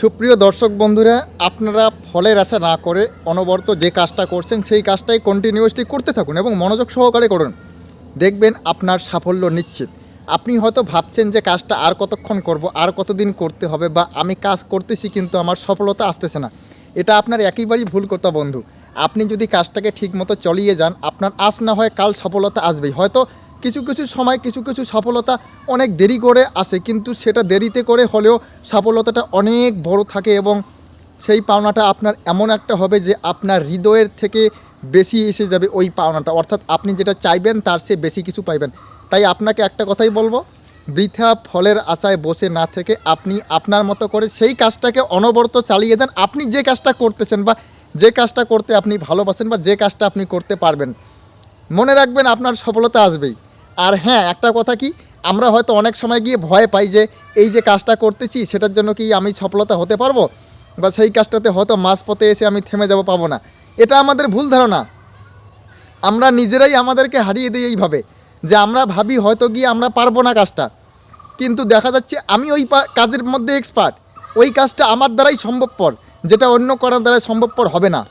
সুপ্রিয় দর্শক বন্ধুরা, আপনারা ফলের আশা না করে অনবরত যে কাজটা করছেন, সেই কাজটাই কন্টিনিউয়াসলি করতে থাকুন এবং মনোযোগ সহকারে করুন। দেখবেন আপনার সাফল্য নিশ্চিত। আপনি হয়তো ভাবছেন যে কাজটা আর কতক্ষণ করব, আর কতদিন করতে হবে বা আমি কাজ করতেছি কিন্তু আমার সফলতা আসতেছে না। এটা আপনার একেবারেই ভুল কথা বন্ধু। আপনি যদি কাজটাকে ঠিকমতো চলিয়ে যান, আপনার আজ না হয় কাল সফলতা আসবেই। হয়তো কিছু কিছু সময়, কিছু কিছু সফলতা অনেক দেরি করে আসে, কিন্তু সেটা দেরিতে করে হলেও সফলতাটা অনেক বড় থাকে এবং সেই পাওনাটা আপনার এমন একটা হবে যে আপনার হৃদয়ের থেকে বেশি এসে যাবে ওই পাওনাটা। অর্থাৎ আপনি যেটা চাইবেন তার চেয়ে বেশি কিছু পাইবেন। তাই আপনাকে একটা কথাই বলব, বৃথা ফলের আশায় বসে না থেকে আপনি আপনার মতো করে সেই কাজটাকে অনবরত চালিয়ে যান। আপনি যে কাজটা করতেছেন বা যে কাজটা করতে আপনি ভালোবাসেন বা যে কাজটা আপনি করতে পারবেন, মনে রাখবেন আপনার সফলতা আসবেই। আর হ্যাঁ একটা কথা কি, আমরা হয়তো অনেক সময় গিয়ে ভয় পাই যে এই যে কাজটা করতেছি, সেটার জন্য কি আমি সফলতা হতে পারব? বা সেই কাজটাতে হয়তো মাঝপথে এসে আমি থেমে যাব, পাবো না। এটা আমাদের ভুল ধারণা। আমরা নিজেরাই আমাদেরকে হারিয়ে দিই এইভাবে যে আমরা ভাবি হয়তো গিয়ে আমরা পারব না কাজটা। কিন্তু দেখা যাচ্ছে আমি ওই কাজের মধ্যে এক্সপার্ট ওই কাজটা আমার দ্বারাই সম্ভবপর, যেটা অন্য করার দ্বারা সম্ভবপর হবে না।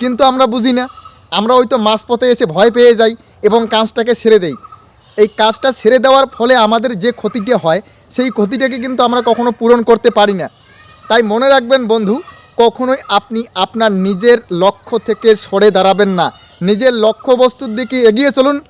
কিন্তু আমরা বুঝি না। আমরা ওই তো মাঝপথে এসে ভয় পেয়ে যাই। এবং কাজটাকে ছেড়ে দেই। এই কাজটা ছেড়ে দেওয়ার ফলে আমাদের যে ক্ষতিটি হয়, সেই ক্ষতিটাকে কিন্তু আমরা কখনো পূরণ করতে পারি না। তাই মনে রাখবেন বন্ধু, কখনোই আপনি আপনার নিজের লক্ষ্য থেকে সরে দাঁড়াবেন না। নিজের লক্ষ্যবস্তুর দিকে এগিয়ে চলুন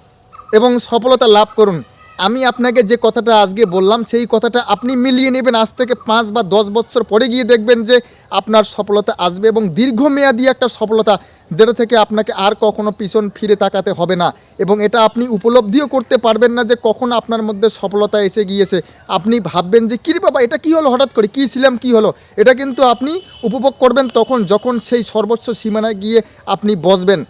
এবং সফলতা লাভ করুন। আমি আপনাকে যে কথাটা আজকে বললাম, সেই কথাটা আপনি মিলিয়ে নেবেন। আজ থেকে পাঁচ বা দশ বছর পরে গিয়ে দেখবেন যে আপনার সফলতা আসবে এবং দীর্ঘমেয়াদী একটা সফলতা, যেটা থেকে আপনাকে আর কখনো পিছন ফিরে তাকাতে হবে না। এবং এটা আপনি উপলব্ধিও করতে পারবেন না যে কখন আপনার মধ্যে সফলতা এসে গিয়েছে। আপনি ভাববেন যে কী বাবা, এটা কী হলো? হঠাৎ করে কী ছিলাম? কী হলো? এটা কিন্তু আপনি উপভোগ করবেন তখন, যখন সেই সর্বোচ্চ সীমানায় গিয়ে আপনি বসবেন।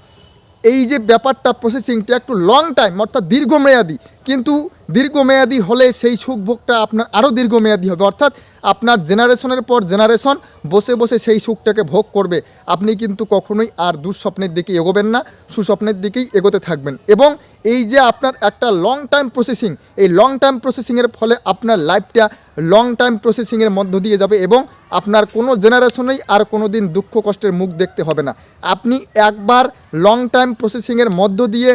এই যে ব্যাপারটা প্রসেসিংটা একটু লং টাইম অর্থাৎ দীর্ঘমেয়াদী কিন্তু দীর্ঘমেয়াদী হলে সেই সুখ ভোগটা আপনার আরও দীর্ঘমেয়াদী হবে। অর্থাৎ আপনার জেনারেশনের পর জেনারেশন বসে বসে সেই সুখটাকে ভোগ করবে। আপনি কিন্তু কখনোই আর দুঃস্বপ্নের দিকে এগোবেন না, সুস্বপ্নের দিকেই এগোতে থাকবেন। এবং এই যে আপনার একটা লং টাইম প্রসেসিং এই লং টাইম প্রসেসিংয়ের ফলে আপনার লাইফটা লং টাইম প্রসেসিংয়ের মধ্য দিয়ে যাবে এবং আপনার কোনো জেনারেশনেই আর কোনো দিন দুঃখ কষ্টের মুখ দেখতে হবে না। আপনি একবার লং টাইম প্রসেসিংয়ের মধ্য দিয়ে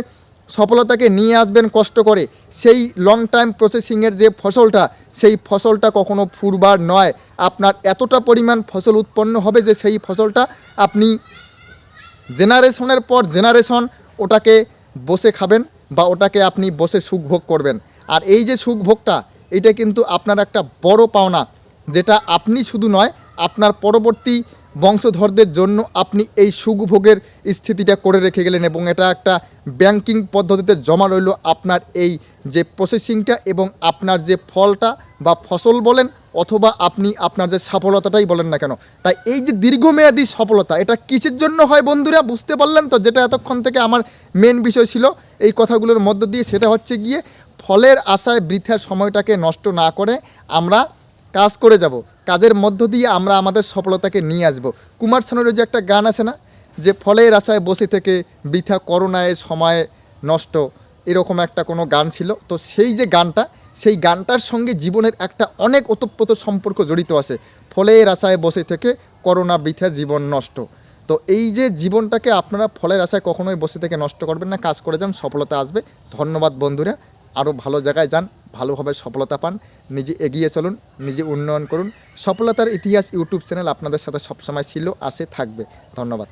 সফলতাকে নিয়ে আসবেন কষ্ট করে। সেই লং টাইম প্রসেসিংয়ের যে ফসলটা, সেই ফসলটা কখনো ফুরবার নয়। আপনার এতটা পরিমাণ ফসল উৎপন্ন হবে যে সেই ফসলটা আপনি জেনারেশনের পর জেনারেশন ওটাকে বসে খাবেন বা ওটাকে আপনি বসে সুখ ভোগ করবেন। আর এই যে সুখ ভোগটা এটা কিন্তু আপনার একটা বড় পাওনা, যেটা আপনি শুধু নয়, আপনার পরবর্তী বংশধরদের জন্য আপনি এই সুখ ভোগের স্থিতিটা করে রেখে গেলেন এবং এটা একটা ব্যাংকিং পদ্ধতিতে জমা রইল আপনার এই যে প্রসেসিংটা এবং আপনার যে ফলটা বা ফসল বলেন অথবা আপনি আপনার যে সফলতাটাই বলেন না কেন। তাই এই যে দীর্ঘমেয়াদী সফলতা, এটা কিসের জন্য হয় বন্ধুরা? বুঝতে পারলেন তো? যেটা এতক্ষণ থেকে আমার মেন বিষয় ছিল। এই কথাগুলোর মধ্য দিয়ে সেটা হচ্ছে গিয়ে ফলের আশায় বৃথার সময়টাকে নষ্ট না করে আমরা কাজ করে যাব। কাজের মধ্য দিয়ে আমরা আমাদের সফলতাকে নিয়ে আসব। কুমার শানুর যে একটা গান আছে না, যে ফলের আশায় বসে থেকে বৃথা করোনায় সময় নষ্ট, এরকম একটা কোনো গান ছিল। তো সেই যে গানটা, সেই গানটার সঙ্গে জীবনের একটা অনেক ওতপ্রোত সম্পর্ক জড়িত আছে। ফলের আশায় বসে থেকে করোনা বৃথা জীবন নষ্ট। তো এই যে জীবনটাকে আপনারা ফলের আশায় কখনোই বসে থেকে নষ্ট করবেন না, কাজ করে যান, সফলতা আসবে। ধন্যবাদ বন্ধুরা। আরও ভালো জায়গায় যান, ভালোভাবে সফলতা পান, নিজে এগিয়ে চলুন, নিজে উন্নয়ন করুন। সফলতার ইতিহাস ইউটিউব চ্যানেল আপনাদের সাথে সবসময় ছিল, আসে, থাকবে। ধন্যবাদ।